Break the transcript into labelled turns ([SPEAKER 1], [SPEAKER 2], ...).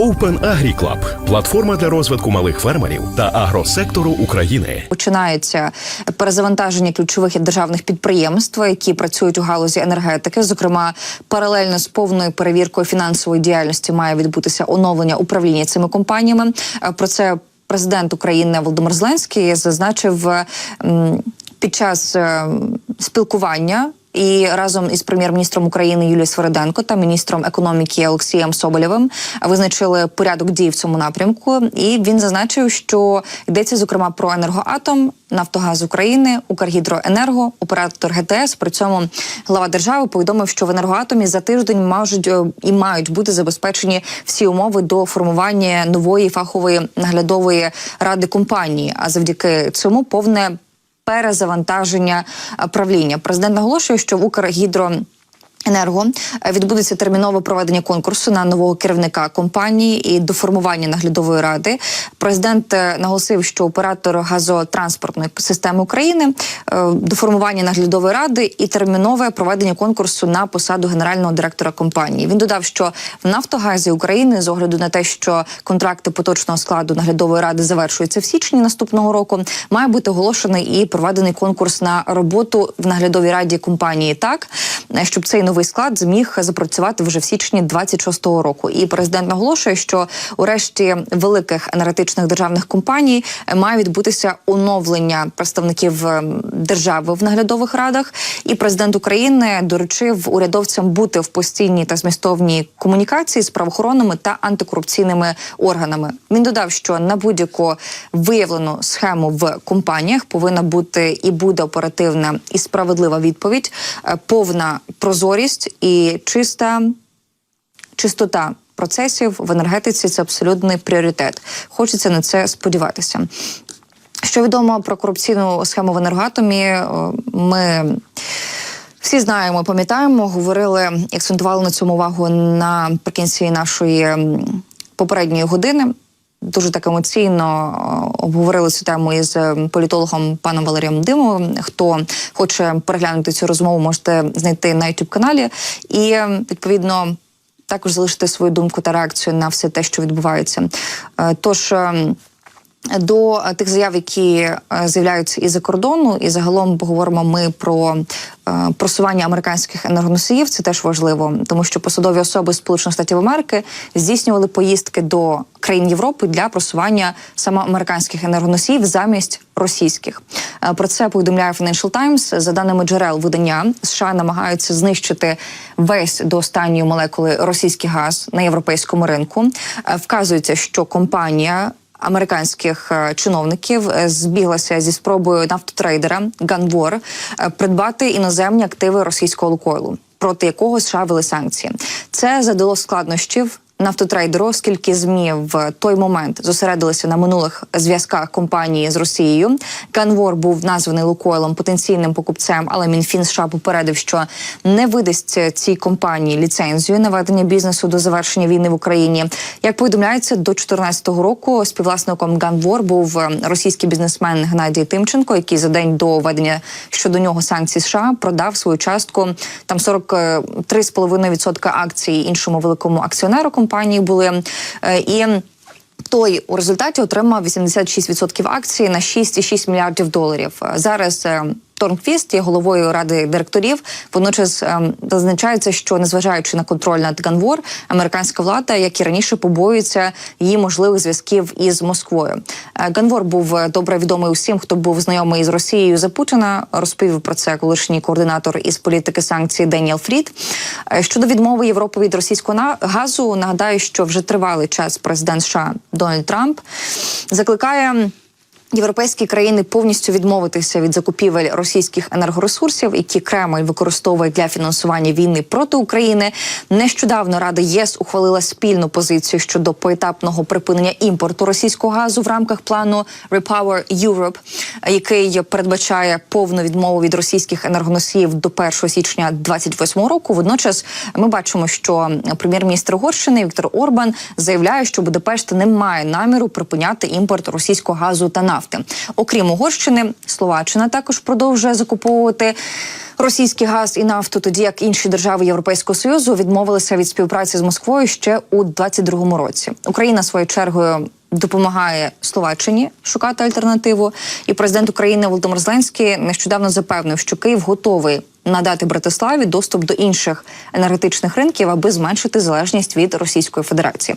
[SPEAKER 1] Open Agri Club – платформа для розвитку малих фермерів та агросектору України.
[SPEAKER 2] Починається перезавантаження ключових державних підприємств, які працюють у галузі енергетики. Зокрема, паралельно з повною перевіркою фінансової діяльності має відбутися оновлення управління цими компаніями. Е, Про це президент України Володимир Зеленський зазначив під час е, спілкування. І разом із прем'єр-міністром України Юлією Свериденко та міністром економіки Олексієм Соболєвим визначили порядок дій в цьому напрямку. І він зазначив, що йдеться зокрема про енергоатом, Нафтогаз України, Укргідроенерго, оператор ГТС. При цьому глава держави повідомив, що в енергоатомі за тиждень можуть е, і мають бути забезпечені всі умови до формування нової фахової наглядової ради компанії. А завдяки цьому повне перезавантаження е, правління. Президент наголошує, що в Укргідро. Енерго е, відбудеться термінове проведення конкурсу на нового керівника компанії і до формування наглядової ради. Президент е, наголосив, що оператор газотранспортної системи України е, до формування наглядової ради і термінове проведення конкурсу на посаду генерального директора компанії. Він додав, що в Нафтогазі України з огляду на те, що контракти поточного складу наглядової ради завершуються в січні наступного року, має бути оголошений і проведений конкурс на роботу в наглядовій раді компанії так, щоб цей новий склад зміг запрацювати вже в січні 26-го року. І президент наголошує, що у решті великих енергетичних державних компаній має відбутися оновлення представників е, держави в наглядових радах. І президент України доручив урядовцям бути в постійній та змістовній комунікації з правоохоронними та антикорупційними органами. Він додав, що на будь-яку виявлену схему в компаніях повинна бути і буде оперативна і справедлива відповідь, е, повна прозорість і чиста чистота процесів в енергетиці це абсолютний пріоритет. Хочеться на це сподіватися. Що відомо про корупційну схему в енергоатомі, е, ми всі знаємо, пам'ятаємо, говорили, акцентували на цьому увагу наприкінці нашої попередньої години. Дуже так емоційно е, обговорили цю тему із е, політологом паном Валерієм Димовим. Хто хоче переглянути цю розмову, можете знайти на youtube каналі і е, відповідно також залишити свою думку та реакцію на все те, що відбувається. Тож. До е, тих заяв, які е, з'являються із за кордону, і загалом поговоримо ми про е, просування американських енергоносіїв. Це теж важливо, тому що посадові особи Сполучених Штатів Америки здійснювали поїздки до країн Європи для просування саме американських енергоносіїв замість російських. Про це повідомляє Financial Times. За даними джерел видання, США намагаються знищити весь до останньої молекули російський газ на європейському ринку. Вказується, що компанія американських е, чиновників е, збіглася зі спробою нафтотрейдера Ганвор е, придбати іноземні активи російського лукойлу, проти якого США вели санкції. Це задало складнощів. Нафтотрейдеру, оскільки змі в той момент зосередилися на минулих зв'язках компанії з Росією. Ганвор був названий Лукойлом потенційним покупцем, але Мінфін США попередив, що не видасть цій компанії ліцензію на ведення бізнесу до завершення війни в Україні. Як повідомляється, до 2014 року співвласником Ганвор був е, російський бізнесмен Геннадій Тимченко, який за день до введення щодо нього санкцій США продав свою частку там 43,5% акцій іншому великому акціонеру були Е, і. Той у результаті отримав 86% акцій на 6,6 мільярдів доларів. Е, Зараз е, Торнквіст є головою ради директорів. Водночас ем, зазначається, що незважаючи на контроль над Ганвор, американська влада, як і раніше, побоюється її можливих зв'язків із Москвою. Е, Ганвор був е, добре відомий усім, хто був знайомий з Росією за Путіна. Розповів про це колишній координатор із політики санкцій Деніел Фрід. Е, Щодо відмови Європи від російського газу, нагадаю, що вже тривалий час президент США Дональд Трамп закликає. Європейські країни повністю відмовитися від закупівель російських енергоресурсів, які Кремль використовує для фінансування війни проти України. Нещодавно Рада ЄС ухвалила спільну позицію щодо поетапного припинення імпорту російського газу в рамках плану Repower Europe, який передбачає повну відмову від російських енергоносіїв до 1 січня 2028 року. Водночас ми бачимо, що прем'єр-міністр Угорщини Віктор Орбан заявляє, що Будапешт не має наміру припиняти імпорт російського газу та нафти. Нафти. Окрім Угорщини, Словаччина також продовжує закуповувати. Російський газ і нафту, тоді як інші держави Європейського союзу відмовилися від співпраці з Москвою ще у 22-му році. Україна своєю чергою допомагає Словаччині шукати альтернативу. І президент України Володимир Зеленський нещодавно запевнив, що Київ готовий надати Братиславі доступ до інших енергетичних ринків, аби зменшити залежність від Російської Федерації.